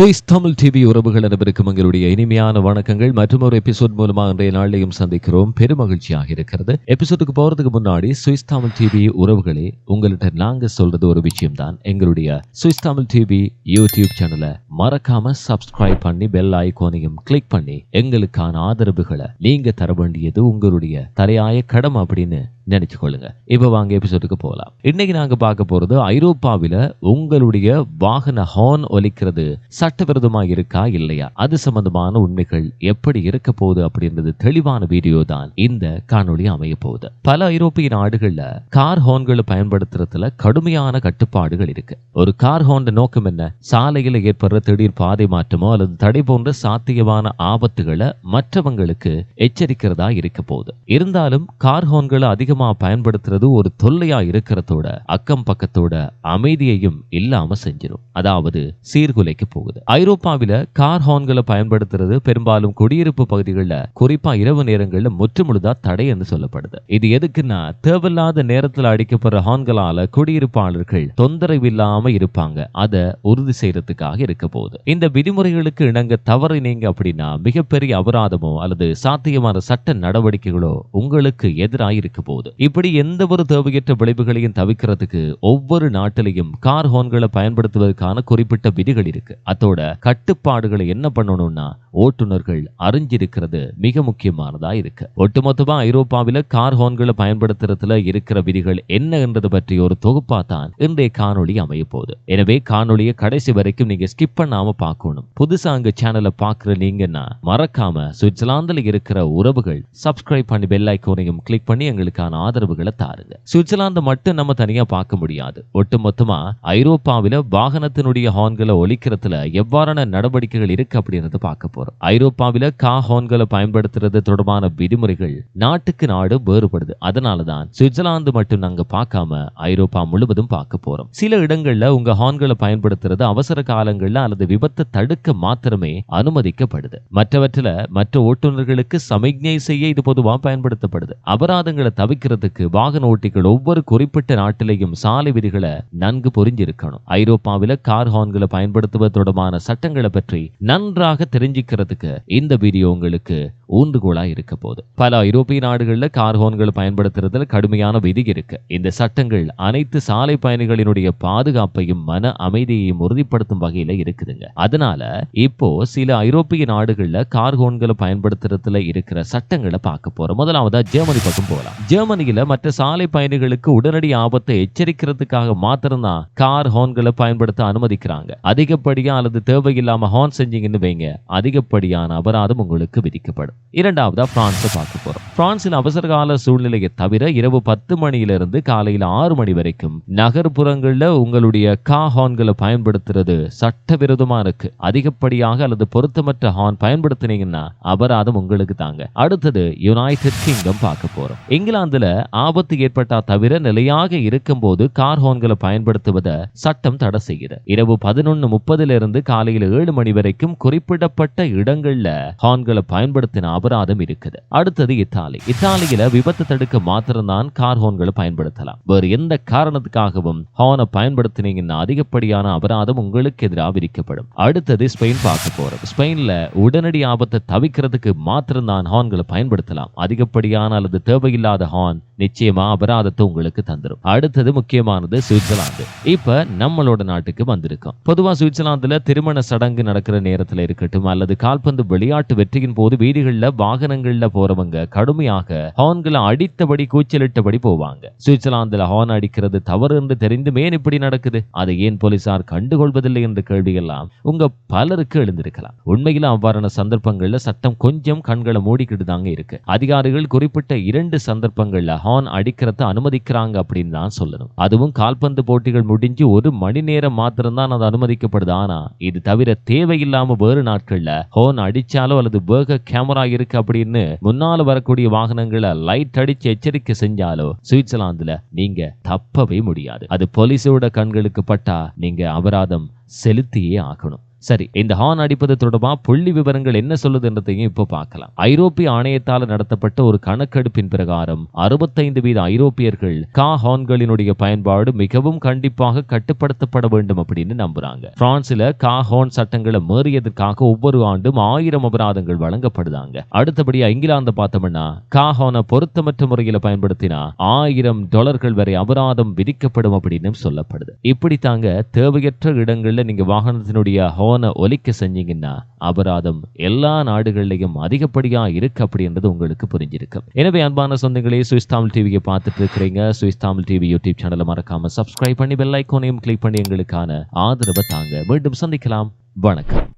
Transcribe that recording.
Swiss Tamil TV உறவுகள் அனைவருக்கும் எங்களுடைய இனிமையான வணக்கங்கள். மற்றும் ஒரு எபிசோட் மூலமா இன்றைய நாளையும் சந்திக்கிறோம். பெருமகிழ்ச்சியாக இருக்கிறது. எபிசோடுக்கு போறதுக்கு முன்னாடி சுவிஸ் தமிழ் டிவி உறவுகளே உங்கள்கிட்ட நாங்க சொல்றது ஒரு விஷயம் தான் எங்களுடைய சுவிஸ் தமிழ் டிவி யூடியூப் சேனலை மறக்காம சப்ஸ்கிரைப் பண்ணி பெல் ஐகானையும் கிளிக் பண்ணி எங்களுக்கான ஆதரவுகளை நீங்க தர வேண்டியது உங்களுடைய தலையாய கடமை அப்படின்னு நினைச்சு கொள்ளுங்க வாங்க எபிசோடுக்கு போகலாம். இன்னைக்கு நாங்க பார்க்க போறது ஐரோப்பாவில உங்களுடைய வாகன ஹார்ன் ஒலிக்கிறது சட்டவிரோதமா இருக்கா இல்லையா? அது சம்பந்தமான உண்மைகள் எப்படி இருக்க போகுது அப்படின்றது தெளிவான வீடியோ தான் இந்த காணொளி அமைய போகுது. பல ஐரோப்பிய நாடுகள்ல கார் ஹார்ன்களை பயன்படுத்துறதுல கடுமையான கட்டுப்பாடுகள் இருக்கு. ஒரு கார் ஹார்ன் நோக்கம் என்ன? சாலையில் ஏற்படுற திடீர் பாதை மாற்றமோ அல்லது தடை போன்ற சாத்தியமான ஆபத்துகளை மற்றவங்களுக்கு எச்சரிக்கிறதா இருக்க போகுது. இருந்தாலும் கார் ஹார்ன்களை அதிகமாக பயன்படுத்துறது ஒரு தொல்லையா இருக்கிறதோட அக்கம் பக்கத்தோட அமைதியையும் இல்லாம செஞ்சிடும் அதாவது சீர்குலைக்கு போகுது. ஐரோப்பாவில கார் ஹார்ன்களை பயன்படுத்துறது பெரும்பாலும் குடியிருப்பு பகுதிகளில் குறிப்பா இரவு நேரங்களில் முற்றுமுழுதா தடை என்று சொல்லப்படுது. இது எதுக்குன்னா தேவையில்லாத நேரத்தில் அடிக்கப்படுற ஹார்ன்களால் குடியிருப்பாளர்கள் தொந்தரவு இல்லாம இருப்பாங்க. அதை உறுதி செய்யறதுக்காக இருக்க போகுது. இந்த விதிமுறைகளுக்கு இணங்க தவறினீங்க அப்படின்னா மிகப்பெரிய அபராதமோ அல்லது சாத்தியமான சட்ட நடவடிக்கைகளோ உங்களுக்கு எதிராக இருக்க போகுது. இப்படி எந்த ஒரு தேவையற்ற விளைவுகளையும் தவிர்க்கிறதுக்கு ஒவ்வொரு நாட்டிலையும் கார் ஹோன்களை பயன்படுத்துவதற்கான குறிப்பிட்ட விதிகள் இருக்கு. அதோட கட்டுப்பாடுகளை என்ன பண்ணணும்னா ஓட்டுநர்கள் அறிஞ்சிருக்கிறது மிக முக்கியமானதா இருக்கு. ஒட்டுமொத்தமா ஐரோப்பாவில கார் ஹோன்களை பயன்படுத்துறதுல இருக்கிற விதிகள் என்ன என்றது பற்றி ஒரு தொகுப்பா தான் இன்றைய காணொளி அமைய போகுது. எனவே காணொளியை கடைசி வரைக்கும் நீங்க ஸ்கிப் பண்ணாம பார்க்கணும். புதுசா அங்க சேனலை பாக்குற நீங்கன்னா மறக்காம சுவிட்சர்லாந்துல இருக்கிற உறவுகள் சப்ஸ்கிரைப் பண்ணி பெல் ஐக்கோனையும் கிளிக் பண்ணி எங்களுக்கான ஆதரவுகளை தாருங்க. சுவிட்சர்லாந்து மட்டும் நம்ம தனியா பார்க்க முடியாது. ஒட்டுமொத்தமா ஐரோப்பாவில வாகனத்தினுடைய ஹார்ன்களை ஒழிக்கிறதுல எவ்வாறான நடவடிக்கைகள் இருக்கு அப்படின்றத பார்க்க போறோம். ஐரோப்பாவில கா பயன்படுத்துறது தொடர்பான விதிமுறைகள் நாட்டுக்கு நாடு வேறுபடுது. அதனாலதான் சுவிட்சர்லாந்து மட்டும் நாங்க பார்க்காம ஐரோப்பா முழுவதும் பார்க்க போறோம். சில இடங்கள்ல உங்க ஹார்ன்களை பயன்படுத்துறது அவசர காலங்கள்ல அல்லது விபத்தை தடுக்க மாத்திரமே அனுமதிக்கப்படுது. மற்றவற்றில மற்ற ஓட்டுநர்களுக்கு சமிக்ஞை செய்ய இது பொதுவா பயன்படுத்தப்படுது. அபராதங்களை தவிர்க்கிறதுக்கு வாகன ஓட்டிகள் ஒவ்வொரு குறிப்பிட்ட நாட்டிலையும் சாலை விதிகளை நன்கு புரிஞ்சிருக்கணும். ஐரோப்பாவில கார் ஹார்ன்களை பயன்படுத்துவது தொடர்பான சட்டங்களை பற்றி நன்றாக தெரிஞ்சுக்கிறதுக்கு இந்த வீடியோ உங்களுக்கு ஊந்துகோலாக இருக்க போகுது. பல ஐரோப்பிய நாடுகளில் கார் ஹார்ன்களை பயன்படுத்துறதுல கடுமையான விதி இருக்கு. இந்த சட்டங்கள் அனைத்து சாலை பயணிகளினுடைய பாதுகாப்பையும் மன அமைதியையும் உறுதிப்படுத்தும் வகையில் இருக்குதுங்க. அதனால இப்போ சில ஐரோப்பிய நாடுகளில் கார் ஹோன்களை பயன்படுத்துறதுல இருக்கிற சட்டங்களை பார்க்க போறோம். முதலாவதா ஜெர்மனி பக்கம் போகலாம் ஜெர்மனியில மற்ற சாலை பயணிகளுக்கு உடனடி ஆபத்தை எச்சரிக்கிறதுக்காக மாத்திரம்தான் கார் ஹார்ன்களை பயன்படுத்த அனுமதிக்கிறாங்க. அதிகப்படியா அல்லது தேவையில்லாம ஹார்ன் செஞ்சீங்கன்னு வைங்க அதிகப்படியான அபராதம் உங்களுக்கு விதிக்கப்படும். இரண்டாவதா பிரான்ஸை பார்க்க போறோம். பிரான்சின் அவசரகால சூழ்நிலையை தவிர இரவு பத்து மணியிலிருந்து காலையில ஆறு மணி வரைக்கும் நகர்ப்புறங்கள்ல உங்களுடைய கா ஹார்ன்களை பயன்படுத்துறது சட்டவிரோதமா இருக்கு. அதிகப்படியாக அல்லது பொருத்தமற்ற ஹார்ன் பயன்படுத்தினீங்கன்னா அபராதம் உங்களுக்கு தாங்க. அடுத்தது யுனைடெட் கிங்டம் பார்க்க போறோம். இங்கிலாந்துல ஆபத்து ஏற்பட்டா தவிர நிலையாக இருக்கும்போது கார் ஹார்ன்களை பயன்படுத்துவதை சட்டம் தடை செய்யுது. இரவு பதினொன்னு முப்பதுல இருந்து காலையில் ஏழு மணி வரைக்கும் குறிப்பிடப்பட்ட இடங்கள்ல ஹார்ன்களை பயன்படுத்தினா அபராதம் இருக்குது. அடுத்தது இத்தாலி. இத்தாலியில விபத்து தடுக்க மாத்திரம்தான் கார் ஹோன்களை பயன்படுத்தலாம். வேறு எந்த காரணத்துக்காகவும் ஹார்னை பயன்படுத்தினீங்கன்னா அதிகப்படியான அபராதம் உங்களுக்கு எதிராக விதிக்கப்படும். அடுத்தது ஸ்பெயின் பார்க்க போறோம். ஸ்பெயின்ல உடனடி ஆபத்தை தவிக்கிறதுக்கு மாத்திரம்தான் ஹார்ன்களை பயன்படுத்தலாம். அதிகப்படியான அல்லது தேவையில்லாத ஹார்ன் நிச்சயமா அபராதத்தை உங்களுக்கு தந்துடும் அடுத்தது முக்கியமானது சுவிட்சர்லாந்து. இப்ப நம்மளோட நாட்டுக்கு வந்திருக்கோம். பொதுவா சுவிட்சர்லாந்துல திருமண சடங்கு நடக்கிற நேரத்துல இருக்கட்டும் அல்லது கால்பந்து விளையாட்டு வெற்றியின் போது வீதிகள்ல வாகனங்களில் போறவங்க கடுமையாக ஹார்ன்களை அடித்தபடி கூச்சலிட்டபடி போவாங்க. சுவிட்சர்லாந்துல ஹார்ன் அடிக்கிறது தவறு என்று தெரிந்து ஏன் இப்படி நடக்குது. அதை ஏன் போலீசார் கண்டுகொள்வதில்லை என்ற கேள்வியெல்லாம் உங்க பலருக்கு எழுந்திருக்கலாம். உண்மையில அவ்வாறான சந்தர்ப்பங்கள்ல சட்டம் கொஞ்சம் கண்களை மூடிக்கிட்டு தாங்க இருக்கு. அதிகாரிகள் குறிப்பிட்ட இரண்டு சந்தர்ப்பங்கள்ல ஹார்ன் அடிக்கிறத அனுமதிக்கிறாங்க அப்படின்னு தான் சொல்லணும். அதுவும் கால்பந்து போட்டிகள் முடிஞ்சு ஒரு மணி நேரம் மாத்திரம் தான் அது அனுமதிக்கப்படுது. ஆனா இது தவிர தேவையில்லாம வேறு நாட்கள்ல ஹார்ன் அடிச்சாலோ அல்லது வேக கேமரா இருக்கு அப்படின்னு முன்னால வரக்கூடிய வாகனங்களை லைட் அடிச்சு எச்சரிக்கை செஞ்சாலோ சுவிட்சர்லாந்துல நீங்க தப்பவே முடியாது. அது போலீஸோட கண்களுக்கு பட்டா நீங்க அபராதம் செலுத்தியே ஆகணும். சரி இந்த ஹார்ன் அடிப்பது தொடர்பா? புள்ளி விவரங்கள் என்ன சொல்லுதுன்றதையும் இப்போ பார்க்கலாம். ஐரோப்பிய ஆணையத்தால் நடத்தப்பட்ட ஒரு கணக்கெடுப்பின் பிரகாரம் அறுபத்தைந்து வீத ஐரோப்பியர்கள் கா ஹார்ன்களினுடைய பயன்பாடு மிகவும் கண்டிப்பாக கட்டுப்படுத்தப்பட வேண்டும் அப்படின்னு நம்புறாங்க. பிரான்ஸ்ல கா ஹார்ன் சட்டங்களை மீறியதற்காக ஒவ்வொரு ஆண்டும் ஆயிரம் அபராதங்கள் வழங்கப்படுதாங்க. அடுத்தபடியா இங்கிலாந்து பார்த்தோம்னா கா ஹார்னை பொருத்தமற்ற முறையில் பயன்படுத்தினா ஆயிரம் டாலர்கள் வரை அபராதம் விதிக்கப்படும் அப்படின்னு சொல்லப்படுது. இப்படி தாங்க தேவையற்ற இடங்கள்ல நீங்க வாகனத்தினுடைய ஹார்ன் ஒலிக்க செஞ்சீங்கன்னா அபராதம் எல்லா நாடுகள்லையும் அதிகப்படியா இருக்கு அப்படின்றது உங்களுக்கு புரிஞ்சிருக்கும். எனவே அன்பான சொந்தங்களே சுவிஸ் தமிழ் டிவியை பார்த்துட்டு இருக்கிறீங்க. சுவிஸ் தமிழ் டிவி யூடியூப் சேனலை மறக்காம சப்ஸ்கிரைப் பண்ணி பெல் ஐக்கோனையும் கிளிக் பண்ணி எங்களுக்கான ஆதரவை தாங்க. மீண்டும் சந்திக்கலாம். வணக்கம்.